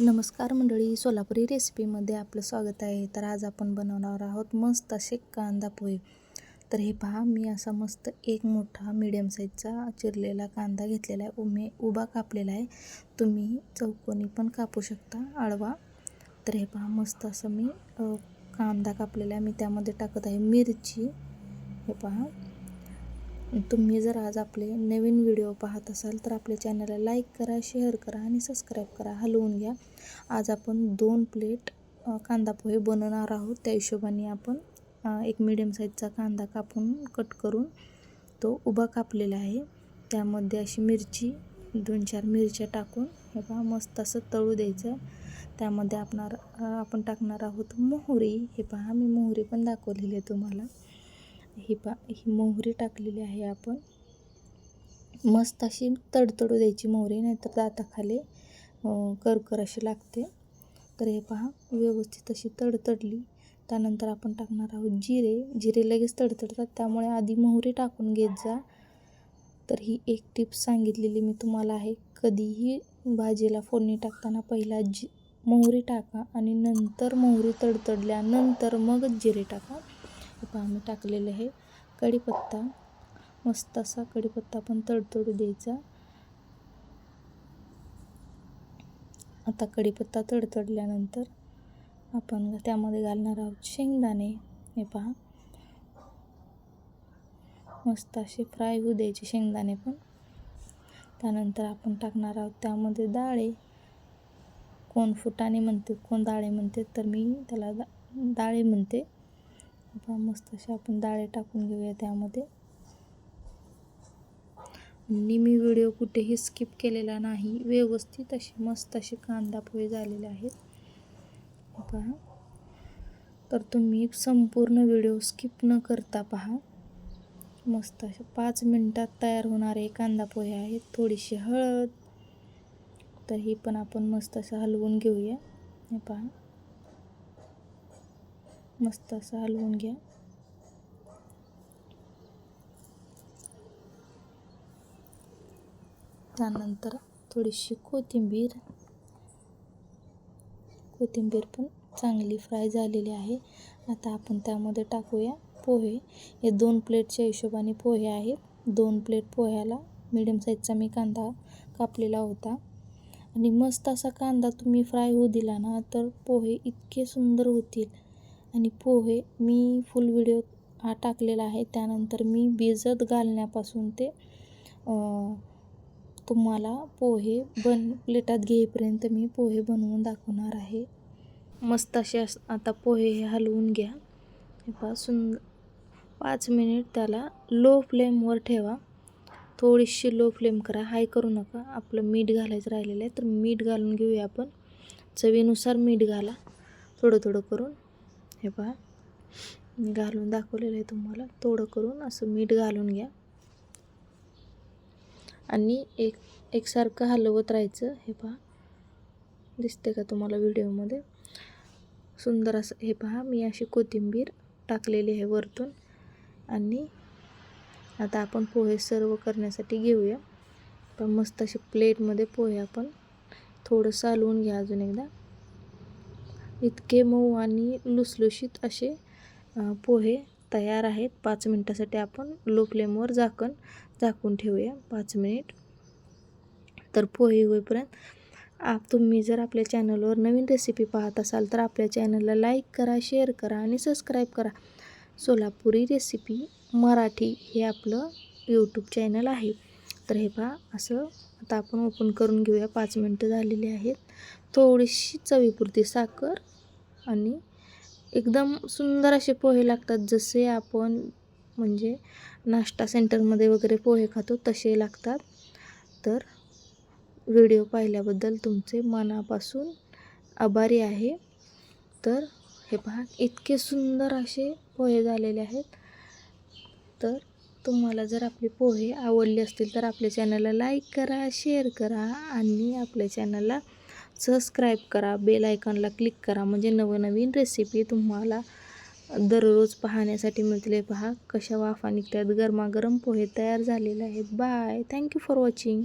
नमस्कार मंडळी सोलापुरी रेसिपीमध्ये आपलं स्वागत आहे. तर आज आपण बनवणार आहोत मस्त असे कांदा पोहे. तर हे पहा मी असा मस्त एक मोठा मीडियम साईजचा चिरलेला कांदा घेतलेला आहे. उमे उभा कापलेला आहे. तुम्ही चौकोनी पण कापू शकता आडवा तर हे पहा मस्त असं मी कांदा कापलेला आहे. मी त्यामध्ये टाकत आहे मिरची. हे पहा. तुम्ही जर आज आपले नवीन व्हिडिओ पाहत असाल तर आपल्या चॅनलला लाईक करा शेअर करा आणि सबस्क्राईब करा. हलवून घ्या. आज आपण दोन प्लेट कांदा पोहे बनवणार आहोत. त्या हिशोबाने आपण एक मिडियम साईजचा कांदा कापून कट करून तो उभा कापलेला आहे. त्यामध्ये अशी मिरची दोन चार मिरच्या टाकून हे पहा मस्त असं तळू द्यायचं. त्यामध्ये आपणार आपण टाकणार आहोत मोहरी. हे पहा मी मोहरी पण दाखवलेली आहे तुम्हाला. ही पा ही मोहरी टाकलेली आहे आपण. मस्त अशी तडतडू द्यायची मोहरी नाहीतर दाताखाली करकर अशी लागते. तर हे पहा व्यवस्थित अशी तडतडली. त्यानंतर आपण टाकणार आहोत जिरे. जिरे लगेच तडतडतात त्यामुळे आधी मोहरी टाकून घेत जा. तर ही एक टिप सांगितलेली मी तुम्हाला आहे. कधीही भाजीला फोडणी टाकताना पहिला जी मोहरी टाका आणि नंतर मोहरी तडतडल्यानंतर मगच जिरे टाका. पहा आम्ही टाकलेलं आहे. कढीपत्ता मस्त असा कढीपत्ता पण तडतडू द्यायचा. आता कढीपत्ता तडतडल्यानंतर आपण त्यामध्ये घालणार आहोत शेंगदाणे. हे पहा. मस्त असे फ्राय होऊ द्यायचे शेंगदाणे पण. त्यानंतर आपण टाकणार आहोत त्यामध्ये डाळे. कोण फुटाणे म्हणते कोण डाळे म्हणते तर मी त्याला दा डाळे म्हणते. आता मस्त असे आपण डाळे टाकून घेऊया त्यामध्ये. आणि मी व्हिडिओ कुठेही स्किप केलेला नाही. व्यवस्थित असे मस्त असे कांदापोहे झालेले आहेत. पहा. तर तुम्ही संपूर्ण व्हिडिओ स्किप न करता पहा. मस्त असे पाच मिनटात तयार होणारे कांदापोहे आहेत. थोडीशी हळद. तर ही पण आपण मस्त असं हलवून घेऊया. हे पहा. मस्त असं हलवून घ्या. त्यानंतर थोडीशी कोथिंबीर. कोथिंबीर पण चांगली फ्राय झालेली आहे. आता आपण त्यामध्ये टाकूया पोहे. हे दोन प्लेटच्या हिशोबाने पोहे आहेत. दोन प्लेट पोह्याला मिडियम साईजचा मी कांदा कापलेला होता. आणि मस्त असा कांदा तुम्ही फ्राय होऊ दिला ना तर पोहे इतके सुंदर होतील. आणि पोहे मी फुल व्हिडिओ हा टाकलेला आहे. त्यानंतर मी भिजत घालण्यापासून ते तुम्हाला पोहे बन प्लेटात घेईपर्यंत मी पोहे बनवून दाखवणार आहे. मस्त असे अस आता पोहे हे हलवून घ्या. हे सुंदर पाच मिनिट त्याला लो फ्लेमवर ठेवा. थोडीशी लो फ्लेम करा. हाय करू नका. आपलं मीठ घालायचं राहिलेलं आहे तर मीठ घालून घेऊया आपण. चवीनुसार मीठ घाला. थोडं थोडं करून. हे पहा. मी घालून दाखवलेलं आहे तुम्हाला. थोडं करून असं मीठ घालून घ्या. आणि एक एकसारखं हलवत राहायचं. हे पहा. दिसते का तुम्हाला व्हिडिओमध्ये? सुंदर असं हे पहा. मी अशी कोथिंबीर टाकलेली आहे वरतून. आणि आता आपण पोहे सर्व करण्यासाठी घेऊया. पण मस्त असे प्लेटमध्ये पोहे आपण थोडंसं हलवून घ्या अजून एकदा. इतके मऊ आणि लुसलुशीत असे पोहे तयार आहेत. पाच मिनटासाठी आपण लो फ्लेमवर झाकण झाकून ठेवूया. पाच मिनिट. तर पोहे होईपर्यंत आप तुम्ही जर आपल्या चॅनलवर नवीन रेसिपी पाहत असाल तर आपल्या चॅनलला लाईक करा शेअर करा आणि सबस्क्राईब करा. सोलापुरी रेसिपी मराठी हे आपलं यूट्यूब चॅनल आहे. तर हे पहा असं आता आपण ओपन करून घेऊया. पाच मिनटं झालेली आहेत. थोडीशी चवीपुरती साखर आणि एकदम सुंदर असे पोहे लागतात. जसे आपण म्हणजे नाश्ता सेंटरमध्ये वगैरे पोहे खातो तसे लागतात. तर व्हिडिओ पाहिल्याबद्दल तुमचे मनापासून आभारी आहे. तर हे पहा इतके सुंदर असे पोहे झालेले आहेत. तर तुम्हाला जर आपले पोहे आवडले असतील तर आपल्या चॅनलला लाईक करा शेअर करा आणि आपल्या चॅनलला सबस्क्राईब करा बेल आयकॉनला क्लिक करा. म्हणजे नवनवीन रेसिपी तुम्हाला दररोज पाहण्यासाठी मिळतील. पहा कशा वाफा निघतात. गरमागरम पोहे तयार झालेले आहेत. Bye thank you for watching